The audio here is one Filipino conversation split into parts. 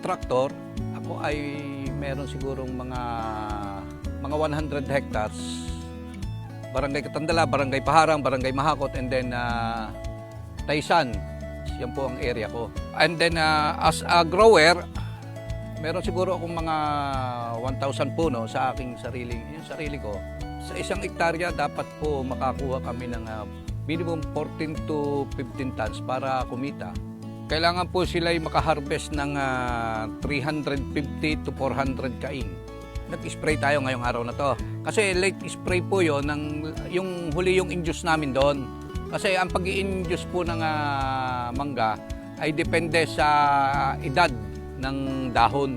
contractor. Ako ay meron sigurong mga mga 100 hectares. Barangay Katandala, Barangay Paharang, Barangay Mahakot, and then uh, Taysan. Yan po ang area ko. And then uh, as a grower, meron siguro akong mga 1,000 puno sa aking sarili, yung sarili ko. Sa isang hektarya, dapat po makakuha kami ng uh, minimum 14 to 15 tons para kumita. Kailangan po sila ay makaharvest ng ah, 350 to 400 kain. Nag-spray tayo ngayong araw na to. Kasi late spray po yon ng yung huli yung induce namin doon. Kasi ang pag induce po ng ah, mangga ay depende sa edad ng dahon.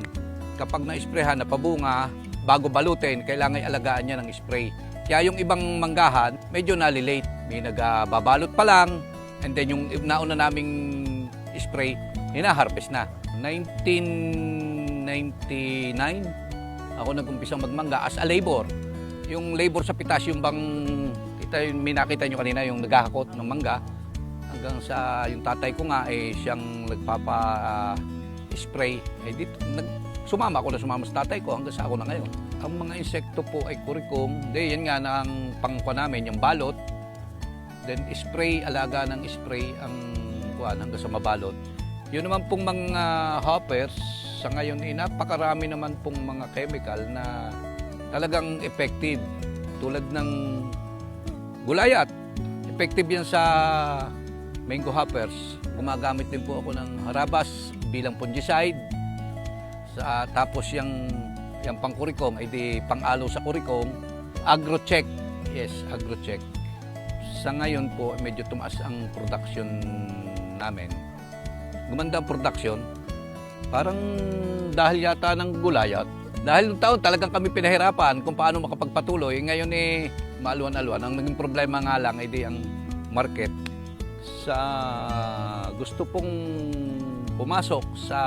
Kapag na-sprayhan na pabunga, bago balutin, kailangan alagaan niya ng spray. Kaya yung ibang manggahan, medyo nalilate. May nagbabalot pa lang, and then yung nauna naming spray, hinaharvest na. 1999, ako nag-umpisang magmangga as a labor. Yung labor sa pitas, yung bang, kita, yung may nakita nyo kanina, yung naghahakot ng mangga, hanggang sa yung tatay ko nga, eh, siyang nagpapa-spray. eh, dito, nag, sumama ako na sumama sa tatay ko hanggang sa ako na ngayon. Ang mga insekto po ay kurikong. Hindi, yan nga na ang pangkwa namin, yung balot. Then spray, alaga ng spray ang kuan hanggang sa mabalot. Yun naman pong mga hoppers, sa ngayon eh, napakarami naman pong mga chemical na talagang effective. Tulad ng gulayat, effective yan sa mango hoppers. Gumagamit din po ako ng harabas bilang fungicide. Sa, tapos yung, yung pangkurikong, ay di pang-alo sa kurikong. Agrocheck, yes, agrocheck. Sa ngayon po, medyo tumaas ang production namin. Gumanda ang production. Parang dahil yata ng gulayat. Dahil nung taon talagang kami pinahirapan kung paano makapagpatuloy. Ngayon eh, maaluan-aluan. Ang naging problema nga lang ay di ang market. Sa gusto pong pumasok sa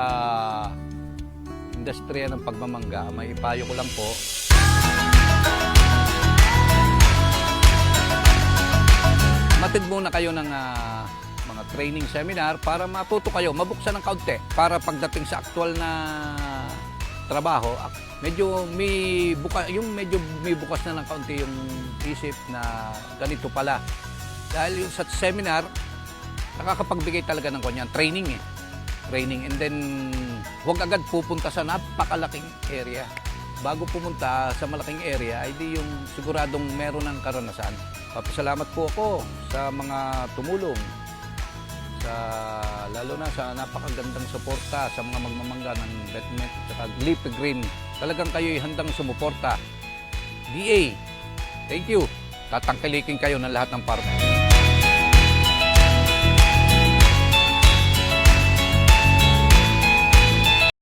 industriya ng pagmamangga, may ipayo ko lang po, Matid muna kayo ng ah, mga training seminar para matuto kayo, mabuksan ng kaunti para pagdating sa aktual na trabaho, medyo may buka, yung medyo may bukas na ng kaunti yung isip na ganito pala. Dahil yung sa seminar, nakakapagbigay talaga ng kanya training eh. Training and then huwag agad pupunta sa napakalaking area. Bago pumunta sa malaking area, ay di yung siguradong meron ng karanasan. Papasalamat po ako sa mga tumulong sa lalo na sa napakagandang suporta sa mga magmamangga ng Betmet at Leafy Green. Talagang kayo'y handang sumuporta. DA, thank you. Tatangkilikin kayo ng lahat ng farmer.